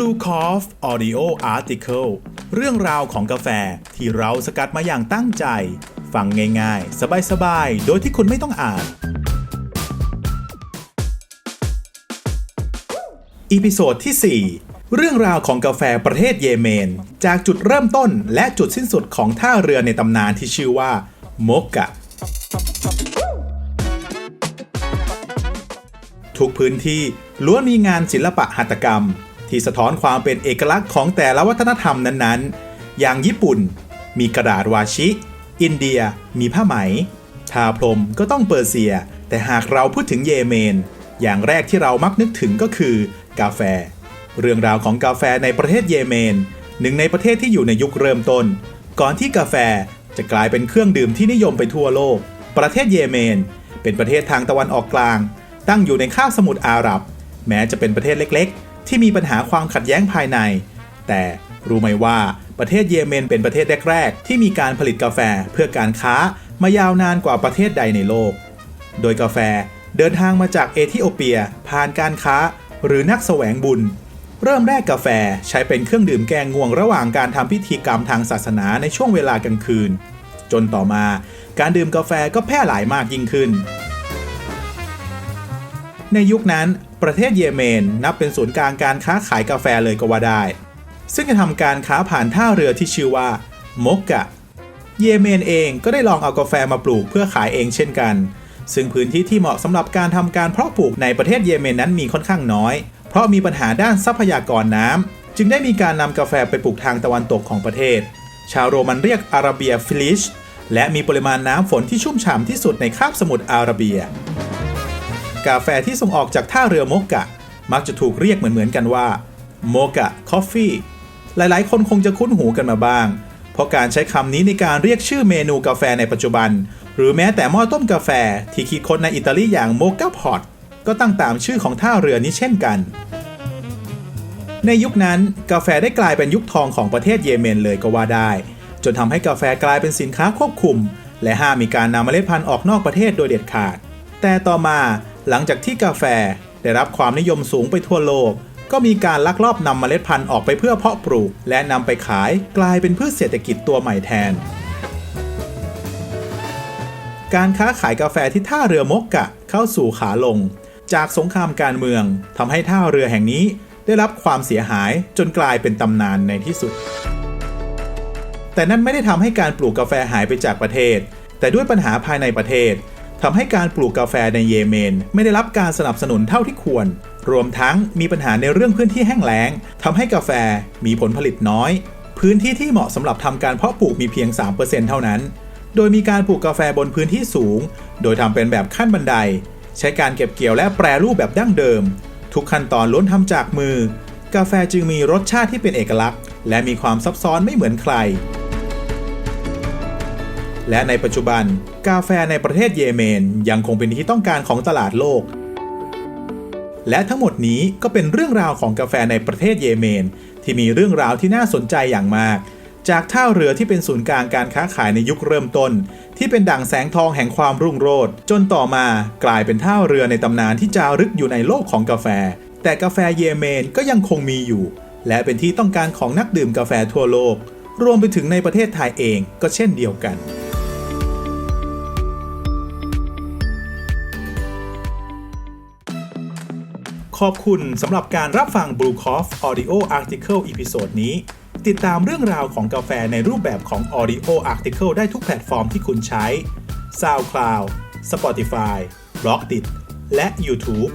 Blue Coffee Audio Article เรื่องราวของกาแฟที่เราสกัดมาอย่างตั้งใจ ฟังง่ายๆ สบายๆ โดยที่คุณไม่ต้องอ่าน อีพิโซดที่ 4 เรื่องราวของกาแฟประเทศเยเมน จากจุดเริ่มต้นและจุดสิ้นสุดของท่าเรือในตำนานที่ชื่อว่าโมกกะทุกพื้นที่ล้วนมีงานศิลปะหัตถกรรม ที่สะท้อนความเป็นเอกลักษณ์ของแต่ละวัฒนธรรมนั้นๆ อย่างญี่ปุ่น มีกระดาษวาชิ อินเดีย มีผ้าไหม ทาพรมก็ต้องเปอร์เซีย แต่หากเราพูดถึงเยเมน อย่างแรกที่เรามักนึกถึงก็คือกาแฟ เรื่องราวของกาแฟในประเทศเยเมน หนึ่งในประเทศที่อยู่ในยุคเริ่มต้น ก่อนที่กาแฟจะกลายเป็นเครื่องดื่มที่นิยมไปทั่วโลก ประเทศเยเมน เป็นประเทศทางตะวันออกกลาง ตั้งอยู่ในคาบสมุทรอาหรับ แม้จะเป็นประเทศเล็กๆ ที่มีปัญหาความขัดแย้งภายใน แต่รู้ไหมว่าประเทศเยเมนเป็นประเทศแรกๆ ที่มีการผลิตกาแฟเพื่อการค้ามายาวนานกว่าประเทศใดในโลก โดยกาแฟเดินทางมาจากเอธิโอเปีย ผ่านการค้า หรือนักแสวงบุญ เริ่มแรกกาแฟใช้เป็นเครื่องดื่มแกงง่วงระหว่างการทำพิธีกรรมทางศาสนาในช่วงเวลากลางคืน จนต่อมาการดื่มกาแฟก็แพร่หลายมากยิ่งขึ้น ในยุคนั้นประเทศเยเมนนับเป็นศูนย์กลางการค้าขายกาแฟเลยก็ว่าได้ ซึ่งจะทำการค้าผ่านท่าเรือที่ชื่อว่าโมกกะ เยเมนเองก็ได้ลองเอากาแฟมาปลูกเพื่อขายเองเช่นกัน ซึ่งพื้นที่ที่เหมาะสำหรับการทำการเพาะปลูกในประเทศเยเมนนั้นมีค่อนข้างน้อย เพราะมีปัญหาด้านทรัพยากรน้ำจึงได้มีการนำกาแฟไปปลูกทางตะวันตกของประเทศ ชาวโรมันเรียกอาราเบียฟิลิชและมีปริมาณน้ำฝนที่ชุ่มฉ่ำที่สุดในคาบสมุทรอาระเบีย กาแฟที่ส่งออกจากท่าเรือโมกกะ มักจะถูกเรียกเหมือนๆกันว่าโมกะคอฟฟี่หลายๆ คนคงจะคุ้นหูกันมาบ้าง เพราะการใช้คำนี้ในการเรียกชื่อเมนูกาแฟในปัจจุบัน หรือแม้แต่หม้อต้มกาแฟที่คิดค้นในอิตาลีอย่างโมกาพอตก็ตั้งตามชื่อของท่าเรือนี้เช่นกัน ในยุคนั้นกาแฟได้กลายเป็นยุคทองของประเทศเยเมนเลยก็ว่าได้ จนทำให้กาแฟกลายเป็นสินค้าควบคุม และห้ามมีการนำเมล็ดพันธุ์ออกนอกประเทศโดยเด็ดขาด แต่ต่อมา หลังจากที่กาแฟได้รับความนิยมสูงไปทั่วโลก ก็มีการลักลอบนำเมล็ดพันธุ์ออกไปเพื่อเพาะปลูก และนำไปขายกลายเป็นพืชเศรษฐกิจตัวใหม่แทน การค้าขายกาแฟที่ท่าเรือมกกะเข้าสู่ขาลง จากสงครามการเมืองทำให้ท่าเรือแห่งนี้ได้รับความเสียหายจนกลายเป็นตำนานในที่สุด แต่นั่นไม่ได้ทำให้การปลูกกาแฟหายไปจากประเทศ แต่ด้วยปัญหาภายในประเทศ ทำให้การปลูกกาแฟในเยเมน ไม่ได้รับการสนับสนุนเท่าที่ควร รวมทั้งมีปัญหาในเรื่องพื้นที่แห้งแล้งทำให้กาแฟมีผลผลิตน้อย พื้นที่ที่เหมาะสำหรับทำการเพาะปลูกมีเพียง 3%เท่านั้น โดยมีการปลูกกาแฟบนพื้นที่สูง โดยทำเป็นแบบขั้นบันได ใช้การเก็บเกี่ยวและแปรรูปแบบดั้งเดิม ทุกขั้นตอนล้วนทำจากมือ กาแฟจึงมีรสชาติที่เป็นเอกลักษณ์ และมีความซับซ้อนไม่เหมือนใคร และในปัจจุบัน กาแฟในประเทศเยเมนยังคงเป็นที่ต้องการของตลาดโลก และทั้งหมดนี้ก็เป็นเรื่องราวของกาแฟในประเทศเยเมน ที่มีเรื่องราวที่น่าสนใจอย่างมาก จากท่าเรือที่เป็นศูนย์กลางการค้าขายในยุคเริ่มต้น ที่เป็นดั่งแสงทองแห่งความรุ่งโรจน์จนต่อมากลายเป็นท่าเรือในตำนานที่จารึกอยู่ในโลกของกาแฟ แต่กาแฟเยเมนก็ยังคงมีอยู่ และเป็นที่ต้องการของนักดื่มกาแฟทั่วโลกรวมไปถึงในประเทศไทยเองก็เช่นเดียวกัน ขอบคุณสำหรับการรับฟัง Blue Coffee Audio Article Episode นี้ ติดตามเรื่องราวของกาแฟในรูปแบบของ Audio Article ได้ทุกแพลตฟอร์มที่คุณใช้ SoundCloud Spotify b l o g d i t และ YouTube